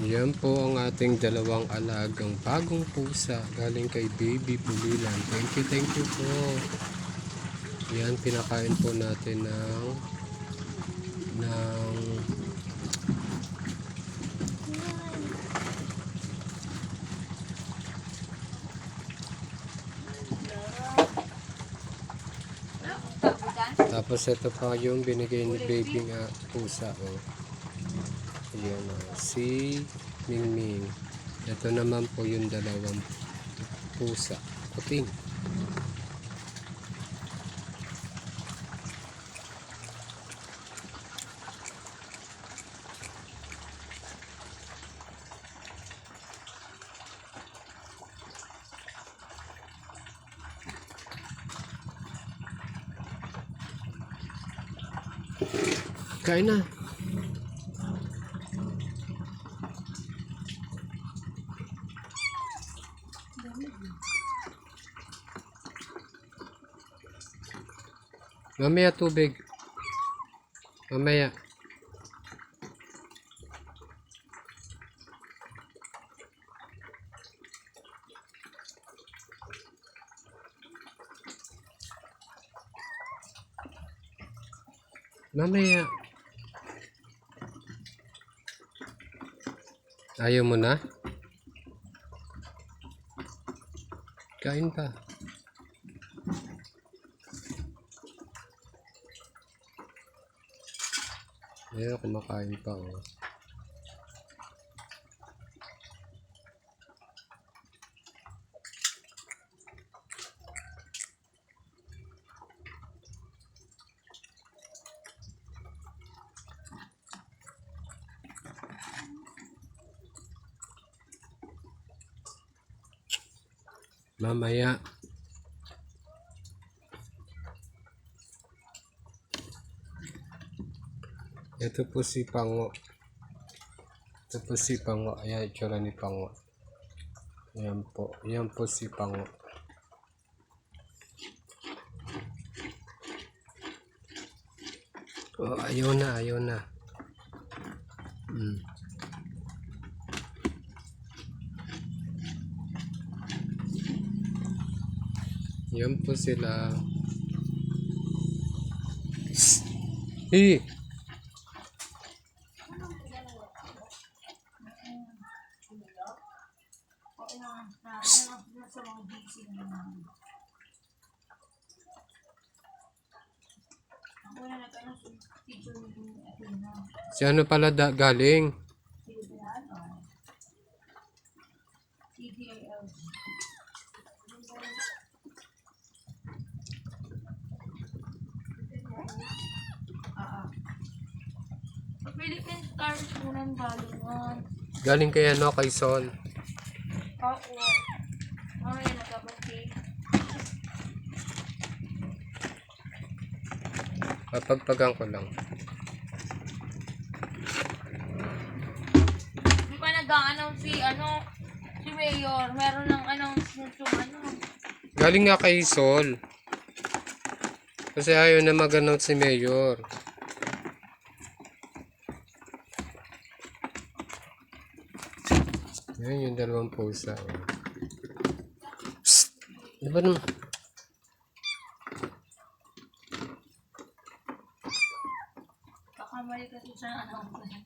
Yan po ang ating dalawang alagang bagong pusa galing kay Baby Pulilan. Thank you, thank you po. Yan, pinakain po natin ng ng tapos ito pa yung binigay ni baby nga pusa oh. Yan oh. si Mingming. Ito naman po yung dalawang pusa. Puting. Kain na. Mamaya tubig. Mamaya. Mamaya. Ayaw mo na? Kain pa. Ayun, kumakain pa oh. Mamaya. Ito po si Pango. Ito po si Pango. Ayan, itsura ni Pango. Ayan po. Ayan po si Pango. Oh, ayaw na, ayaw na. Mm. Yan po sila. Psst! Hey! Si ano pala da, galing? Philippine Stars po ng. Galing kay ano, kay Sol. Oo. Mamaya nagkabati. Papagpagan ko lang. Di pa nag-announce si ano, si Mayor. Meron ng announcement yung ano. Galing nga kay Sol. Kasi ayaw na mag-announce si Mayor. Yan yung dalawang pusa. Oh. Di ba naman? Kakamali kasi siya ng announcement.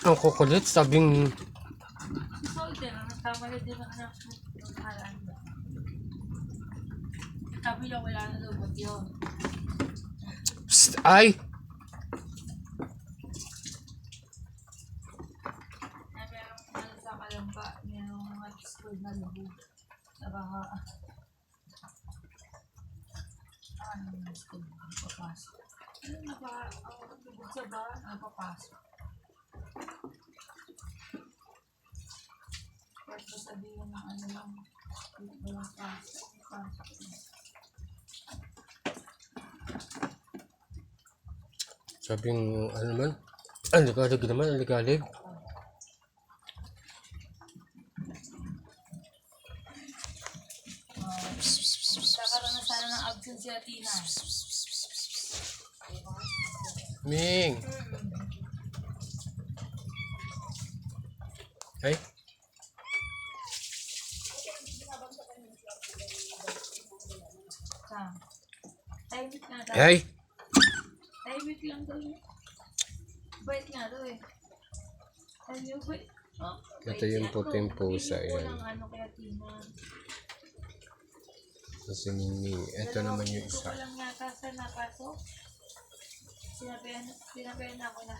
Ang kukulit, sabing So, ito na. Nagkamali din ng announcement. Yung nakaraan ba? Sabi niya wala na lubot yun. Psst! Ay! Na merong ano sa kalamba, merong mga school na lubog. Na baka, ano yung school na papasok. Ano na ba, ang lubog sa ba, ang papasok. Pwede sabihin ng ano lang, walang pasok, pasok. Sabing ano naman? Ang ligalig naman, ang Saan si Athena? Ming. Ay. Ay. Tahimik lang to. Bait nga to eh. Ano yung bait? Oh, Ito yung puting pusa yan. Ano kaya Tina? Ito si Mingming. Ito naman yung Ito isa. ko lang yata sa napasok. Sinabihan, sinabihan ako na,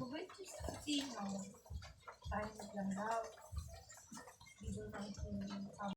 mabait siya sa Tina. Tahimik lang daw. Hindi daw nakikita